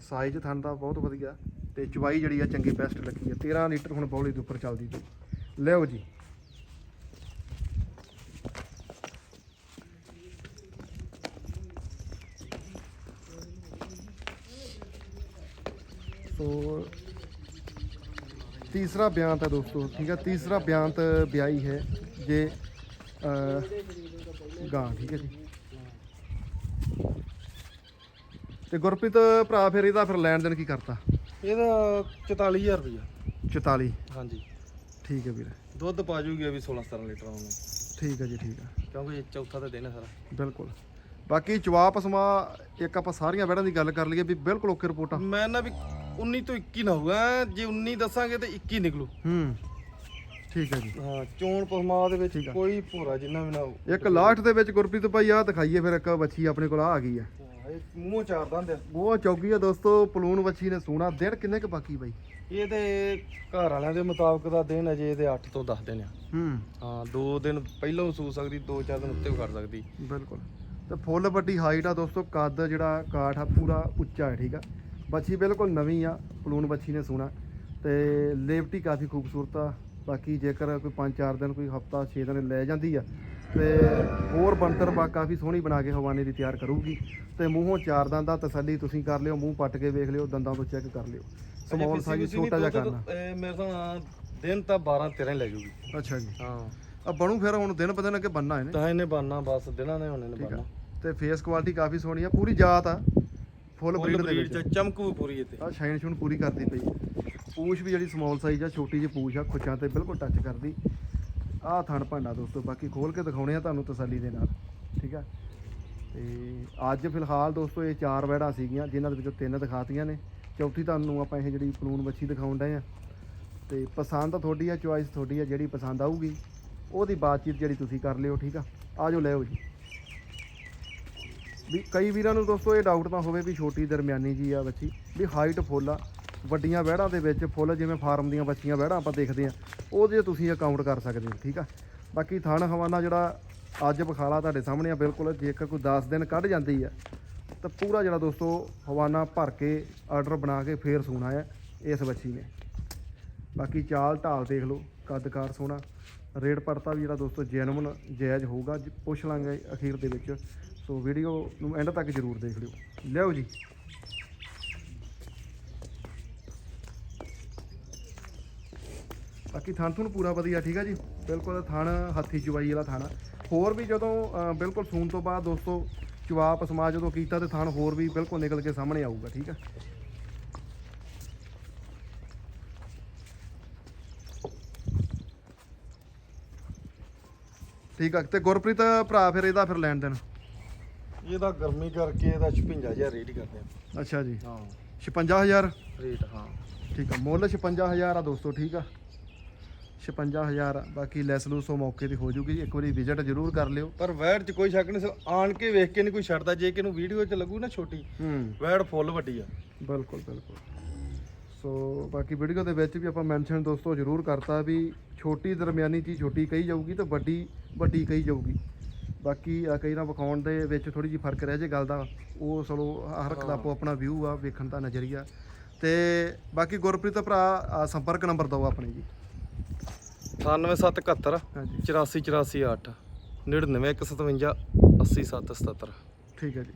ਸਾਈਜ਼ ਥਣ ਦਾ ਬਹੁਤ ਵਧੀਆ ਤੇ ਚਵਾਈ ਜਿਹੜੀ ਆ ਚੰਗੀ ਬੈਸਟ ਲੱਗੀ ਆ 13 ਲੀਟਰ ਹੁਣ ਬੌਲੀ ਦੇ ਉੱਪਰ ਚੱਲਦੀ ਜੀ ਲਿਓ ਜੀ। ਸੋ, ਤੀਸਰਾ ਬਿਆਨ ਹੈ ਦੋਸਤੋ, ਠੀਕ ਹੈ, ਤੀਸਰਾ ਬਿਆਨ ਵਿਆਹੀ ਹੈ। ਜੇ ਗਾਂ ਠੀਕ ਹੈ ਜੀ। ਤੇ ਗੁਰਪ੍ਰੀਤ ਭਰਾ ਫਿਰ ਇਹਦਾ ਫਿਰ ਲੈਣ ਦੇਣ ਕੀ ਕਰਤਾ? ਇਹਦਾ 44000 ਰੁਪਇਆ 44 ਹਾਂਜੀ। ਠੀਕ ਹੈ ਵੀਰ। ਦੁੱਧ ਪਾ ਜੂਗੀ ਵੀ 16 17 ਲੀਟਰ ਆਉਣਾ ਠੀਕ ਹੈ ਜੀ ਠੀਕ ਹੈ। ਕਿਉਂਕਿ ਇਹ ਚੌਥਾ ਤੇ ਦਿਨ ਹੈ ਸਾਰਾ। ਬਿਲਕੁਲ। ਬਾਕੀ ਜਵਾਬ ਸਮਾ ਇੱਕ ਆਪਾਂ ਸਾਰੀਆਂ ਵੜਾਂ ਦੀ ਗੱਲ ਕਰ ਲਈਏ ਵੀ ਬਿਲਕੁਲ ਓਕੇ ਰਿਪੋਰਟਾਂ। ਮੈਂ ਨਾ ਵੀ 19 ਤੋਂ 21 ਨਾ ਹੋਊਗਾ ਜੇ 19 ਦੱਸਾਂਗੇ ਤੇ 21 ਨਿਕਲੂ। ਹੂੰ। ਠੀਕ ਹੈ ਜੀ। ਹਾਂ ਚੋਣ ਪਰਮਾ ਦੇ ਵਿੱਚ ਠੀਕ ਆ। ਕੋਈ ਭੂਰਾ ਜਿੰਨਾ ਵੀ ਨਾ ਹੋਊ ਇੱਕ ਲਾਸਟ ਦੇ ਵਿੱਚ ਗੁਰਪ੍ਰੀਤ ਭਾਈ ਆ ਦਿਖਾਈਏ ਫਿਰ ਇੱਕ ਬੱਚੀ ਆਪਣੇ ਕੋਲ ਆ ਆ ਗਈ ਆ। ਹਾਂ, ਇਹ ਮੂੰਹ ਚਾਰ ਦੰਦ ਆ। ਉਹ ਚੌਕੀ ਆ ਦੋਸਤੋ ਪਲੂਨ ਬੱਚੀ ਨੇ ਸੋਨਾ ਦਿਨ ਕਿੰਨੇ ਕੁ ਬਾਕੀ ਬਾਈ? ਇਹ ਤੇ ਘਰ ਵਾਲਿਆਂ ਦੇ ਮੁਤਾਬਕ ਦਾ ਦਿਨ ਅਜੇ ਇਹਦੇ 8 ਤੋਂ 10 ਦਿਨ ਆ। ਹੂੰ। ਹਾਂ 2 ਦਿਨ ਪਹਿਲਾਂ ਸੂ ਸਕਦੀ 2-4 ਦਿਨ ਉੱਤੇ ਵੀ ਕਰ ਸਕਦੀ। ਬਿਲਕੁਲ। ਤੇ ਫੁੱਲ ਵੱਡੀ ਹਾਈਟ ਆ ਦੋਸਤੋ ਕੱਦ ਜਿਹੜਾ ਕਾਠ ਆ ਪੂਰਾ ਉੱਚਾ ਹੈ ਠੀਕ ਆ। ਬੱਚੀ ਬਿਲਕੁਲ ਨਵੀਂ ਆ ਪਲੂਨ ਬੱਚੀ ਨੇ ਸੋਨਾ ਤੇ ਲੇਵਟੀ ਕਾਫੀ ਖੂਬਸੂਰਤ ਆ। ਬਾਕੀ ਜੇਕਰ ਕੋਈ 5-4 ਦਿਨ ਕੋਈ ਹਫਤਾ 6 ਦਿਨ ਲੈ ਜਾਂਦੀ ਆ ਤੇ ਹੋਰ ਬੰਤਰ ਬਾ ਕਾਫੀ ਸੋਹਣੀ ਬਣਾ ਕੇ ਹਵਾਨੇ ਦੀ ਤਿਆਰ ਕਰੂਗੀ। ਤੇ ਮੂੰਹੋਂ ਚਾਰ ਦੰਦ ਦਾ ਤਸੱਲੀ ਤੁਸੀਂ ਕਰ ਲਿਓ ਮੂੰਹ ਪੱਟ ਕੇ ਵੇਖ ਲਿਓ ਦੰਦਾਂ ਤੋਂ ਚੈੱਕ ਕਰ ਲਿਓ। ਸਮਾਲ ਸਾਈਜ਼ ਛੋਟਾ ਜਿਹਾ ਕਰਨਾ। ਮੇਰੇ ਤਾਂ ਦਿਨ ਤਾਂ 12-13 ਲੈ ਜੂਗੀ। ਅੱਛਾ ਜੀ। ਹਾਂ। ਆ ਬਣੂ ਫਿਰ ਹੁਣ ਦਿਨ ਪਤਾ ਕਿ ਬੰਨਾ ਇਹਨੇ? ਤਾਂ ਇਹਨੇ ਬਾਨਾ ਬਸ ਦਿਨਾਂ ਨੇ ਹੋਣੇ ਨੇ ਬਾਨਾ ਤੇ ਫੇਸ ਕੁਆਲਿਟੀ ਕਾਫੀ ਸੋਹਣੀ ਆ ਪੂਰੀ ਜਾਤ ਆ ਫੁੱਲ ਬਰੀਡ ਦੇ ਵਿੱਚ। ਚਮਕ ਪੂਰੀ ਇੱਥੇ। ਆ ਸ਼ਾਈਨ ਸ਼ੂਨ ਪੂਰੀ ਕਰਦੀ ਪਈ ਪੂਛ ਵੀ ਜਿਹੜੀ ਸਮਾਲ ਸਾਈਜ਼ ਆ, ਛੋਟੀ ਜਿਹੀ ਪੂਛ ਆ ਖੁੱਚਾਂ ਤੇ ਬਿਲਕੁਲ ਟੱਚ ਕਰਦੀ। ਆਹ ਥਣ ਭਾਂਡਾ ਦੋਸਤੋ, ਬਾਕੀ ਖੋਲ ਕੇ ਦਿਖਾਉਣੇ ਆ ਤੁਹਾਨੂੰ ਤਸੱਲੀ ਦੇ ਨਾਲ, ਠੀਕ ਆ? ਤੇ ਅੱਜ ਫਿਲਹਾਲ ਦੋਸਤੋ, ਇਹ ਚਾਰ ਵੈੜਾਂ ਸੀਗੀਆਂ, ਜਿਨ੍ਹਾਂ ਦੇ ਵਿੱਚੋਂ ਤਿੰਨ ਦਿਖਾਤੀਆਂ ਨੇ। ਚੌਥੀ ਤੁਹਾਨੂੰ ਆਪਾਂ ਇਹ ਜਿਹੜੀ ਪਲੂਨ ਬੱਚੀ ਦਿਖਾਉਣ ਡਏ ਆ। ਤੇ ਪਸੰਦ ਤੁਹਾਡੀ ਆ ਚੁਆਇਸ ਤੁਹਾਡੀ ਆ, ਜਿਹੜੀ ਪਸੰਦ ਆਊਗੀ, ਉਹਦੀ ਬਾਤਚੀਤ ਜਿਹੜੀ ਤੁਸੀਂ ਕਰ ਲਿਓ, ਠੀਕ ਆ? ਆਜੋ, ਲੈ ਜੀ। ਵੀ ਕਈ ਵੀਰਾਂ ਨੂੰ ਦੋਸਤੋ, ਇਹ ਡਾਊਟ ਤਾਂ ਹੋਵੇ ਵੀ ਛੋਟੀ ਦਰਮਿਆਨੀ ਜੀ ਆ ਬੱਚੀ ਵੀ ਹਾਈਟ ਫੁੱਲ ਆ। ਵੱਡੀਆਂ ਵਹਿੜਾਂ ਦੇ ਵਿੱਚ ਫੁੱਲ, ਜਿਵੇਂ ਫਾਰਮ ਦੀਆਂ ਬੱਚੀਆਂ ਵਹਿੜਾਂ ਆਪਾਂ ਦੇਖਦੇ ਆ ਉਹਦੇ ਤੁਸੀਂ ਅਕਾਊਂਟ ਕਰ ਸਕਦੇ ਹੋ, ਠੀਕ ਆ? ਬਾਕੀ ਥਣ ਹਵਾਨਾ ਜਿਹੜਾ ਅੱਜ ਬਖਾਲਾ ਤੁਹਾਡੇ ਸਾਹਮਣੇ ਆ, ਬਿਲਕੁਲ ਜੇਕਰ ਕੋਈ 10 ਦਿਨ ਕੱਢ ਜਾਂਦੀ ਆ, ਤਾਂ ਪੂਰਾ ਜਿਹੜਾ ਦੋਸਤੋ ਹਵਾਨਾ ਭਰ ਕੇ ਆਰਡਰ ਬਣਾ ਕੇ ਫੇਰ ਸੂਣਾ ਆ ਇਸ ਬੱਚੀ ਨੇ। ਬਾਕੀ ਚਾਲ ਢਾਲ ਦੇਖ ਲਓ, ਕੱਦਕਾਰ ਸੋਹਣਾ। ਰੇਟ ਪੜਤਾ ਵੀ ਜਿਹੜਾ ਦੋਸਤੋ ਜੈਨੂਨ ਜਾਇਜ਼ ਹੋਊਗਾ ਜ- ਪੁੱਛ ਲਾਂਗੇ ਅਖੀਰ ਦੇ ਵਿੱਚ। ਸੋ ਵੀਡੀਓ ਨੂੰ ਐਂਡ ਤੱਕ ਜਰੂਰ ਦੇਖ ਲਿਓ। ਲਿਆਓ ਜੀ। ਬਾਕੀ ਥਣ ਥੁਣ ਪੂਰਾ ਵਧੀਆ ਠੀਕ ਆ ਜੀ? ਬਿਲਕੁਲ ਥਣ ਹੱਥੀ ਚੁਵਾਈ ਵਾਲਾ ਥਣ। ਹੋਰ ਵੀ ਜਦੋਂ ਬਿਲਕੁਲ ਸੂਣ ਤੋਂ ਬਾਅਦ ਦੋਸਤੋ ਚਵਾਪ ਸਮਾਜ ਜਦੋਂ ਕੀਤਾ ਤੇ ਥਣ ਹੋਰ ਵੀ ਬਿਲਕੁਲ ਨਿਕਲ ਕੇ ਸਾਹਮਣੇ ਆਊਗਾ ਠੀਕ ਆ? ਠੀਕ ਆ ਤੇ ਗੁਰਪ੍ਰੀਤ ਭਰਾ ਫਿਰ ਇਹਦਾ ਫਿਰ ਲੈਣ ਦੇਣ? ਇਹਦਾ ਗਰਮੀ ਕਰਕੇ ਇਹਦਾ 56000 ਰੇਟ ਕਰਦੇ ਆ। ਅੱਛਾ ਜੀ। ਹਾਂ। 56000 ਰੇਟ ਹਾਂ। ਠੀਕ ਆ ਮੁੱਲ 56000 ਆ ਦੋਸਤੋ ਠੀਕ ਆ। 56000 ਆ ਬਾਕੀ ਲੈਸ ਲੂਸ ਉਹ ਮੌਕੇ ਤੇ ਹੋ ਜੂਗੀ ਇੱਕ ਵਾਰੀ ਵਿਜ਼ਿਟ ਜ਼ਰੂਰ ਕਰ ਲਿਓ। ਪਰ ਵੈੜ 'ਚ ਕੋਈ ਸ਼ੱਕ ਨਹੀਂ ਸਿਰਫ ਆਣ ਕੇ ਵੇਖ ਕੇ ਨਹੀਂ ਕੋਈ ਛੱਡਦਾ। ਜੇ ਕਿ ਨੂੰ ਵੀਡੀਓ 'ਚ ਲੱਗੂ ਨਾ ਛੋਟੀ ਹੂੰ। ਵੈੜ ਫੁੱਲ ਵੱਡੀ ਆ। ਬਿਲਕੁਲ ਬਿਲਕੁਲ। ਸੋ ਬਾਕੀ ਵੀਡੀਓ ਦੇ ਵਿੱਚ ਵੀ ਆਪਾਂ ਮੈਂਸ਼ਨ ਦੋਸਤੋ ਜ਼ਰੂਰ ਕਰਤਾ ਵੀ ਛੋਟੀ ਦਰਮਿਆਨੀ ਚੀਜ਼ ਛੋਟੀ ਕਹੀ ਜਾਊਗੀ ਤੇ ਵੱਡੀ ਵੱਡੀ ਕਹੀ ਜਾਊਗੀ। ਬਾਕੀ ਕਈ ਨਾ ਵਿਖਾਉਣ ਦੇ ਵਿੱਚ ਥੋੜੀ ਜਿਹੀ ਫ਼ਰਕ ਰਹਿ ਜੇ ਗੱਲ ਦਾ। ਉਹ ਚਲੋ ਹਰ ਇੱਕ ਦਾ ਆਪੋ ਆਪਣਾ ਵਿਊ ਆ ਵੇਖਣ ਦਾ ਨਜ਼ਰੀਆ। ਤੇ ਬਾਕੀ ਗੁਰਪ੍ਰੀਤ ਭਰਾ ਸੰਪਰਕ ਨੰਬਰ ਦਿਓ ਆਪਣੇ ਜੀ। 9771 ਹਾਂਜੀ। 84 84 8 99157 80777 ਠੀਕ ਹੈ ਜੀ।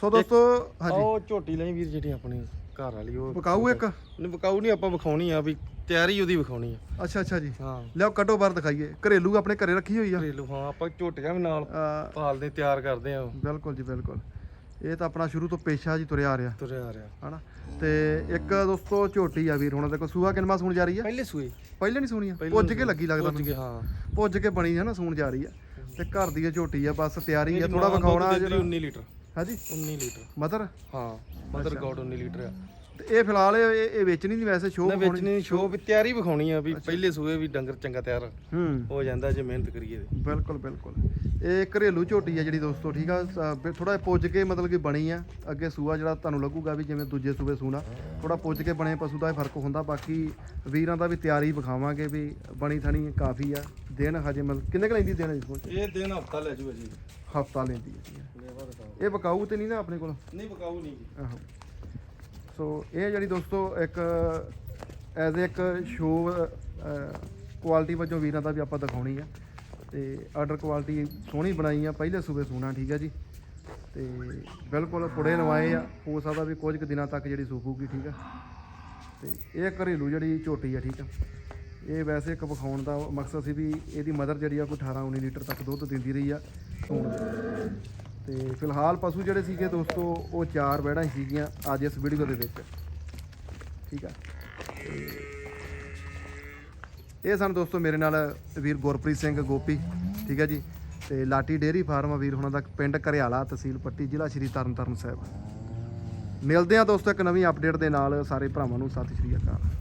ਸੋ ਦੋਸਤੋ ਹਾਂਜੀ। ਉਹ ਝੋਟੀ ਲਈ ਵੀਰ ਜਿਹੜੀ ਆਪਣੀ ਘਰ ਵਾਲੀ ਉਹ ਪਕਾਊ ਇੱਕ? ਨਹੀਂ ਨਹੀਂ ਆਪਾਂ ਵਿਖਾਉਣੀ ਆ ਵੀ ਤਿਆਰੀ ਉਹਦੀ ਵਿਖਾਉਣੀ ਆ। ਅੱਛਾ ਅੱਛਾ ਜੀ। ਹਾਂ। ਲਿਆਓ ਕੱਢੋ ਬਾਹਰ ਦਿਖਾਈਏ। ਘਰੇਲੂ ਆਪਣੇ ਘਰੇ ਰੱਖੀ ਹੋਈ ਆ। ਘਰੇਲੂ ਹਾਂ ਆਪਾਂ ਝੋਟੀਆਂ ਵੀ ਨਾਲ ਪਾਲਦੇ ਤਿਆਰ ਕਰਦੇ ਆ ਬਿਲਕੁਲ ਜੀ ਬਿਲਕੁਲ। ਇਹ ਤਾਂ ਆਪਣਾ ਸ਼ੁਰੂ ਤੋਂ ਪੇਸ਼ਾ ਜੀ ਤੁਰਿਆ ਆ ਰਿਹਾ। ਤੁਰਿਆ ਆ ਰਿਹਾ। ਹਨਾ? ਤੇ ਇੱਕ ਦੋਸਤੋ ਝੋਟੀ ਆ ਵੀਰ ਹੁਣ ਦੇਖੋ ਸੂਆ ਕਿੰਨਾ ਸੂਣ ਜਾ ਰਹੀ ਆ? ਪਹਿਲੇ ਸੂਏ ਪਹਿਲੇ ਨਹੀਂ ਸੂਣੀ ਆ? ਪੁੱਜ ਕੇ ਲੱਗੀ ਲੱਗਦਾ ਪੁੱਜ ਕੇ ਹਾਂ। ਪੁੱਜ ਕੇ ਬਣੀ ਹੈ ਨਾ ਸੂਣ ਜਾ ਰਹੀ ਆ। ਤੇ ਘਰ ਦੀ ਝੋਟੀ ਆ ਬਸ ਤਿਆਰੀ ਆ ਥੋੜਾ ਵਿਖਾਉਣਾ ਜਿਹੜਾ। 19 ਲੀਟਰ। ਹਾਂਜੀ 19 ਲੀਟਰ। ਮਦਰ? ਹਾਂ ਮਦਰ ਗਾਡ 19 ਲੀਟਰ ਆ। ਤੇ ਇਹ ਫਿਲਹਾਲ ਇਹ ਇਹ- ਵੇਚਣੀ ਨਹੀਂ ਵੈਸੇ ਸ਼ੋਅ ਨਾ ਵੇਚਣੀ ਸ਼ੋਅ ਵੀ ਤਿਆਰੀ ਵਿਖਾਉਣੀ ਆ ਵੀ ਪਹਿਲੇ ਸੂਏ ਵੀ ਡੰਗਰ ਚੰਗਾ ਤਿਆਰ ਹੂੰ। ਹੋ ਜਾਂਦਾ ਜੇ ਮਿਹਨਤ ਕਰੀਏ ਤੇ। ਬਿਲਕੁਲ ਬਿਲਕੁਲ। ਇਹ ਘਰੇਲੂ ਝੋਟੀ ਆ ਜਿਹੜੀ ਦੋਸਤੋ ਠੀਕ ਆ? ਥੋੜਾ ਪੁੱਜ ਕੇ ਮਤਲਬ ਕਿ ਬਣੀ ਆ। ਅੱਗੇ ਸੂਆ ਜਿਹੜਾ ਤੁਹਾਨੂੰ ਲੱਗੂਗਾ ਵੀ ਜਿਵੇਂ ਦੂਜੇ ਸੂਬੇ ਸੂਣਾ। ਥੋੜਾ ਪੁੱਜ ਕੇ ਬਣੇ ਪਸ਼ੂ ਦਾ ਇਹ ਫ਼ਰਕ ਹੁੰਦਾ। ਬਾਕੀ ਵੀਰਾਂ ਦਾ ਵੀ ਤਿਆਰੀ ਵਿਖਾਵਾਂਗੇ ਵੀ ਬਣੀ ਥਣੀ ਕਾਫੀ ਆ। ਦਿਨ ਹਜੇ ਮਤਲਬ ਕਿੰਨੇ ਕੁ ਲੈਂਦੀ ਦਿਨ ਜੀ ਇਹ ਦਿਨ ਹਫਤਾ ਲੈ ਜੂਗਾ ਜੀ। ਹਫਤਾ ਲੈਂਦੀ ਹੈ ਇਹ ਬਕਾਊ ਤੇ ਨਹੀਂ ਨਾ ਆਪਣੇ ਕੋਲ? ਨਹੀਂ ਬਕਾਊ ਨਹੀਂ ਜੀ। ਆਹੋ। ਸੋ ਇਹ ਜਿਹੜੀ ਦੋਸਤੋ ਇੱਕ ਐਜ਼ ਇੱਕ ਸ਼ੋ ਕੁਆਲਿਟੀ ਵਜੋਂ ਵੀਰਾਂ ਦਾ ਵੀ ਆਪਾਂ ਦਿਖਾਉਣੀ ਆ। ਤੇ ਆਰਡਰ ਕੁਆਲਿਟੀ ਸੋਹਣੀ ਬਣਾਈ ਆ, ਪਹਿਲੇ ਸੂਬੇ ਸੂਣਾ, ਠੀਕ ਆ ਜੀ। ਤੇ ਬਿਲਕੁਲ ਪੁੜੇ ਨਵਾਏ ਆ, ਹੋ ਸਕਦਾ ਵੀ ਕੁਝ ਕੁ ਦਿਨਾਂ ਤੱਕ ਜਿਹੜੀ ਸੂਕੂਗੀ, ਠੀਕ ਆ। ਤੇ ਇਹ ਘਰੇਲੂ ਜਿਹੜੀ ਝੋਟੀ ਆ, ਠੀਕ ਆ। ਇਹ ਵੈਸੇ ਇੱਕ ਵਿਖਾਉਣ ਦਾ ਮਕਸਦ ਸੀ ਵੀ ਇਹਦੀ ਮਦਰ ਜਿਹੜੀ ਆ, ਕੋਈ 18 19 ਲੀਟਰ ਤੱਕ ਦੁੱਧ ਦਿੰਦੀ ਰਹੀ ਆ। ਸੂਣ ਤੇ ਫਿਲਹਾਲ ਪਸ਼ੂ ਜਿਹੜੇ ਸੀਗੇ ਦੋਸਤੋ, ਉਹ ਚਾਰ ਵਹਿੜਾਂ ਸੀਗੀਆਂ ਅੱਜ ਇਸ ਵੀਡੀਓ ਦੇ ਵਿੱਚ। ਠੀਕ ਆ? ਤੇ ਇਹ ਸਨ ਦੋਸਤੋ ਮੇਰੇ ਨਾਲ ਵੀਰ ਗੁਰਪ੍ਰੀਤ ਸਿੰਘ ਗੋਪੀ, ਠੀਕ ਹੈ ਜੀ? ਤੇ ਲਾਟੀ ਡੇਅਰੀ ਫਾਰਮ ਆ ਵੀਰ, ਹੁਣਾਂ ਦਾ ਪਿੰਡ ਘਰਿਆਲਾ ਤਹਿਸੀਲ ਪੱਟੀ, ਜ਼ਿਲ੍ਹਾ ਸ਼੍ਰੀ ਤਰਨਤਾਰਨ ਸਾਹਿਬ। ਮਿਲਦੇ ਆ ਦੋਸਤੋ ਇੱਕ ਨਵੀਂ ਅਪਡੇਟ ਦੇ ਨਾਲ, ਸਾਰੇ ਭਰਾਵਾਂ ਨੂੰ ਸਤਿ ਸ਼੍ਰੀ ਅਕਾਲ।